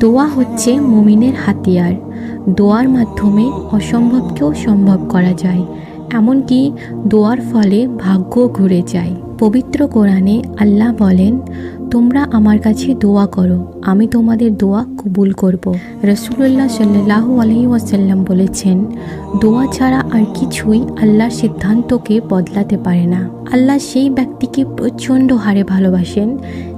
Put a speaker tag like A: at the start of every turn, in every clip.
A: দোয়া হচ্ছে মুমিনের হাতিয়ার। দোয়ার মাধ্যমে অসম্ভবকেও সম্ভব করা যায়। এমনকি দোয়ার ফলে ভাগ্য ঘুরে যায়। পবিত্র কোরআনে আল্লাহ বলেন তোমরা আমার কাছে দোয়া করো, আমি তোমাদের দোয়া কবুল করব। রসুল্লাহ সাল্লাহ আলহি ওয়াসাল্লাম বলেছেন, দোয়া ছাড়া আর কিছুই আল্লাহর সিদ্ধান্তকে বদলাতে পারে না। আল্লাহ সেই ব্যক্তিকে প্রচণ্ড হারে ভালোবাসেন,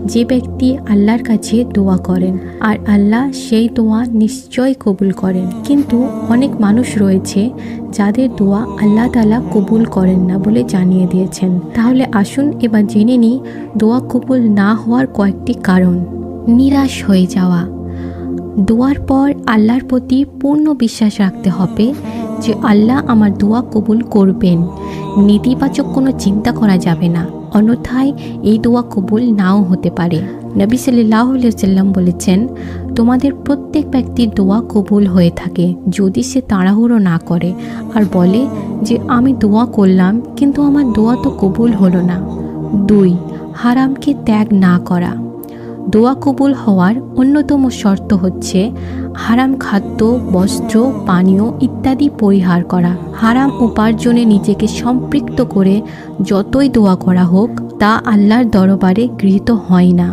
A: যে ব্যক্তি আল্লাহর কাছে দোয়া করেন, আর আল্লাহ সেই দোয়া নিশ্চয় কবুল করেন। কিন্তু অনেক মানুষ রয়েছে যাদের দোয়া আল্লাহ তালা কবুল করেন না বলে জানিয়ে দিয়েছেন। তাহলে আসুন এবার জেনে নিই দোয়া কবুল না হওয়ার কয়েকটি কারণ। নিরাশ হয়ে যাওয়া। দোয়ার পর আল্লাহর প্রতি পূর্ণ বিশ্বাস রাখতে হবে যে আল্লাহ আমার দোয়া কবুল করবেন। নেতিবাচক কোনো চিন্তা করা যাবে না। অন্যথায় এই দোয়া কবুল নাও হতে পারে। নবী সাল্লাহ সাল্লাম বলেছেন, তোমাদের প্রত্যেক ব্যক্তির দোয়া কবুল হয়ে থাকে যদি সে তাড়াহুড়ো না করে আর বলে যে, আমি দোয়া করলাম, কিন্তু আমার দোয়া তো কবুল হলো না। দুই, হারামকে ত্যাগ না করা। দোয়া কবুল হওয়ার অন্যতম শর্ত হচ্ছে হারাম খাদ্য, বস্ত্র, পানীয় ইত্যাদি পরিহার করা। হারাম উপার্জনে নিজেকে সম্পৃক্ত করে যতই দোয়া করা হোক, তা আল্লাহর দরবারে গৃহীত হয় না।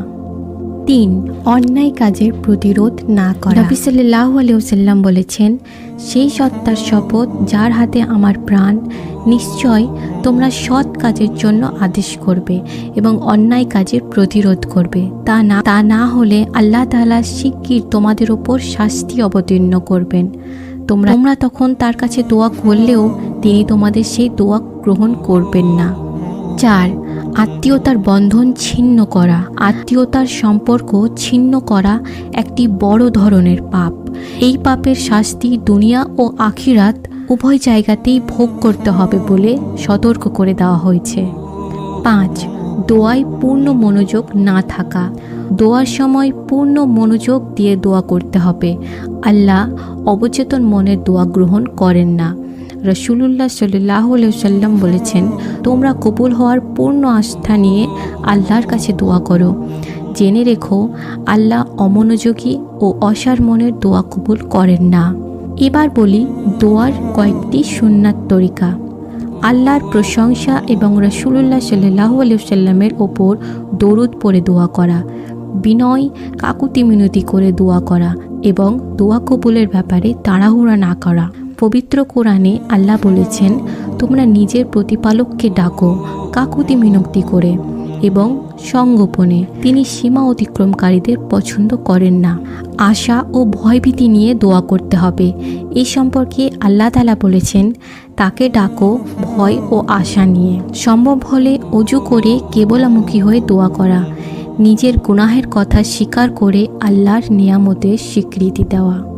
A: তিন, অন্যায় কাজের প্রতিরোধ না করা। নবী সাল্লাহ আলিয়াল্লাম বলেছেন, সেই সত্তার শপথ যার হাতে আমার প্রাণ, নিশ্চয় তোমরা সৎ কাজের জন্য আদেশ করবে এবং অন্যায় কাজের প্রতিরোধ করবে। তা না তা না হলে আল্লাহ তাআলা শিগগির তোমাদের ওপর শাস্তি অবতীর্ণ করবেন। তোমরা তোমরা তখন তার কাছে দোয়া করলেও তিনি তোমাদের সেই দোয়া গ্রহণ করবেন না। চার আত্মীয়তার বন্ধন ছিন্ন করা, আত্মীয়তার সম্পর্ক ছিন্ন করা একটি বড় ধরনের পাপ। এই পাপের শাস্তি দুনিয়া ও আখিরাত উভয় জায়গাতেই ভোগ করতে হবে বলে সতর্ক করে দেওয়া হয়েছে। পাঁচ, দোয়ায় পূর্ণ মনোযোগ না থাকা। দোয়ার সময় পূর্ণ মনোযোগ দিয়ে দোয়া করতে হবে। আল্লাহ অবচেতন মনের দোয়া গ্রহণ করেন না। রসুলুল্লাহ সাল্লাহ সাল্লাম বলেছেন, তোমরা কবুল হওয়ার পূর্ণ আস্থা নিয়ে আল্লাহর কাছে দোয়া করো। জেনে রেখো, আল্লাহ অমনোযোগী ও অসার মনের দোয়া কবুল করেন না। এবার বলি, দোয়ার কয়েকটি সুন্নাত তরিকা। আল্লাহর প্রশংসা এবং রসুল্লাহ সাল্লাহ সাল্লামের ওপর দরুদ পড়ে দোয়া করা, বিনয় কাকুতি মিনতি করে দোয়া করা এবং দোয়া কবুলের ব্যাপারে তাড়াহুড়া না করা। পবিত্র কোরআনে আল্লাহ বলেছেন, তোমরা নিজের প্রতিপালককে ডাকো, কাকুতি মিনক্তি করে এবং সঙ্গোপনে তিনি সীমা অতিক্রমকারীদের পছন্দ করেন না। আশা ও ভয়ভীতি নিয়ে দোয়া করতে হবে। এই সম্পর্কে আল্লাহ তালা বলেছেন, তাকে ডাকো ভয় ও আশা নিয়ে। সম্ভব হলে অজু করে কেবলামুখী হয়ে দোয়া করা। নিজের গুনাহের কথা স্বীকার করে আল্লাহর নিয়ামতের স্বীকৃতি দেওয়া।